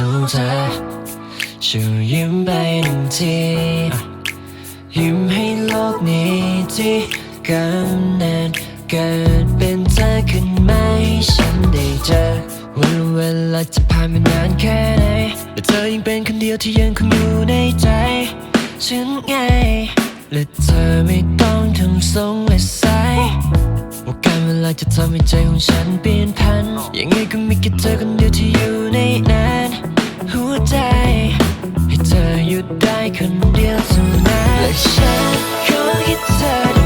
สู่เธอชูยิ้มไปหนึ่งทียิ้มให้โลกนี้ที่กำเนิดเกิดเป็นเธอขึ้นไหมฉันได้เจอวันเวลาจะผ่านไปนานแค่ไหนแต่เธอยังเป็นคนเดียวที่ยังคงอยู่ในใจฉันไงและเธอไม่ต้องทำทรงและสายว่าการเวลาจะทำให้ใจของฉันเปลี่ยนพันยังไงก็มีแค่เธอคนเดียวที่อยู่ในนั้น หัวใจ ให้เธอหยุดได้คนเดียวเท่านั้และฉันขอคิดเธอ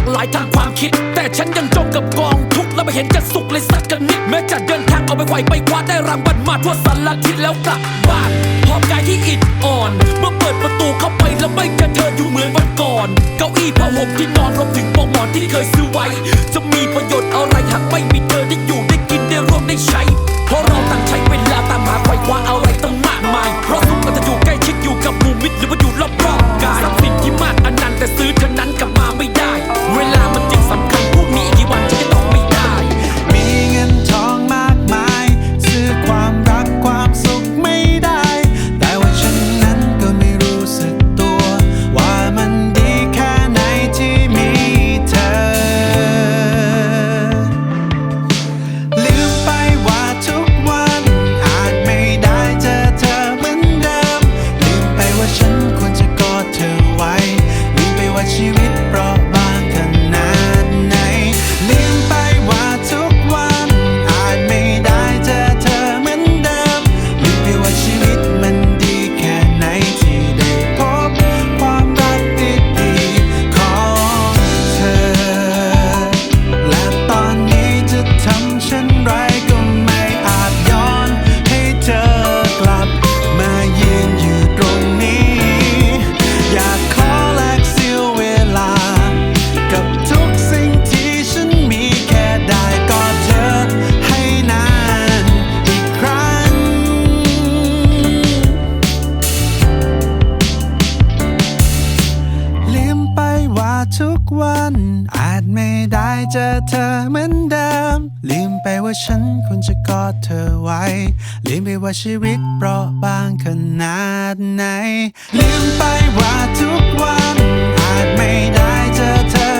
ากหลายทางความคิด แต่ฉันยังจมกับกองทุกข์และไม่เห็นจะสุขเลยสักกันนิด แม้จะเดินทางเอาไปไขว่ไปคว้าได้รางวัลมาทั่วสารทิศแล้วกลับบ้านหอบกายที่อิดอ่อน เมื่อเปิดประตูเข้าไปแล้วไม่เจอเธออยู่เหมือนวันก่อน เก้าอี้ผ้าห่มที่นอนรวมถึงปลอกหมอนที่เคยซื้อไว้ จะมีประโยชน์อะไรหากไม่มีเธอได้อยู่ได้กินได้ร่วมได้ใช้ เพราะเราต่างใช้เวลาตามหาไขว่คว้าอะไรตั้งมากมาย เพราะสุขก็จะอยู่ใกล้ชิดอยู่กับหมู่มิตรหรือว่าอยู่ เจอเธอเหมือนเดิม ลืมไปว่าฉันควรจะกอดเธอไว้ ลืมไปว่าชีวิตเปราะบางขนาดไหน ลืมไปว่าทุกวันอาจไม่ได้เจอเธอ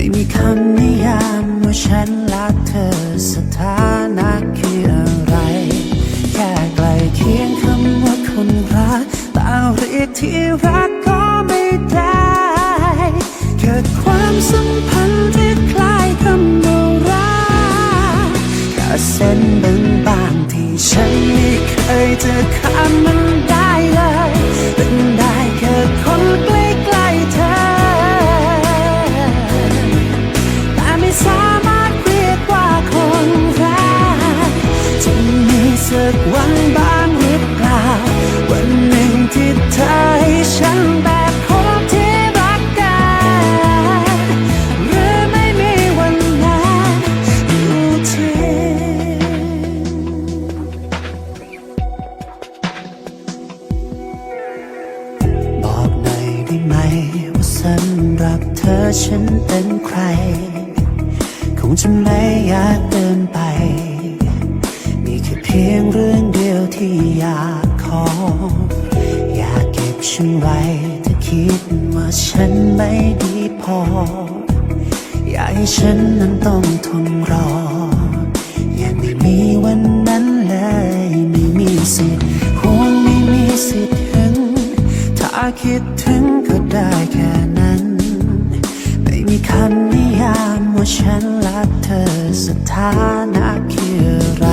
ไม่มีคำนิยามว่าฉันรักเธอสถานะคือ Bye. by ากขอ อยากเก็บฉันไว้ถ้าคิดว่าฉันไม่ดีพอ อยากให้ฉันนั้นต้องทนรอ อย่าไม่มีวันนั้นเลย ไม่มีสิทธิ์หวงไม่มีสิทธิ์หึงถ้าคิดถึงก็ได้แค่นั้น ไม่มีคำนิยามว่าฉันรักเธอสถานะคืออะไร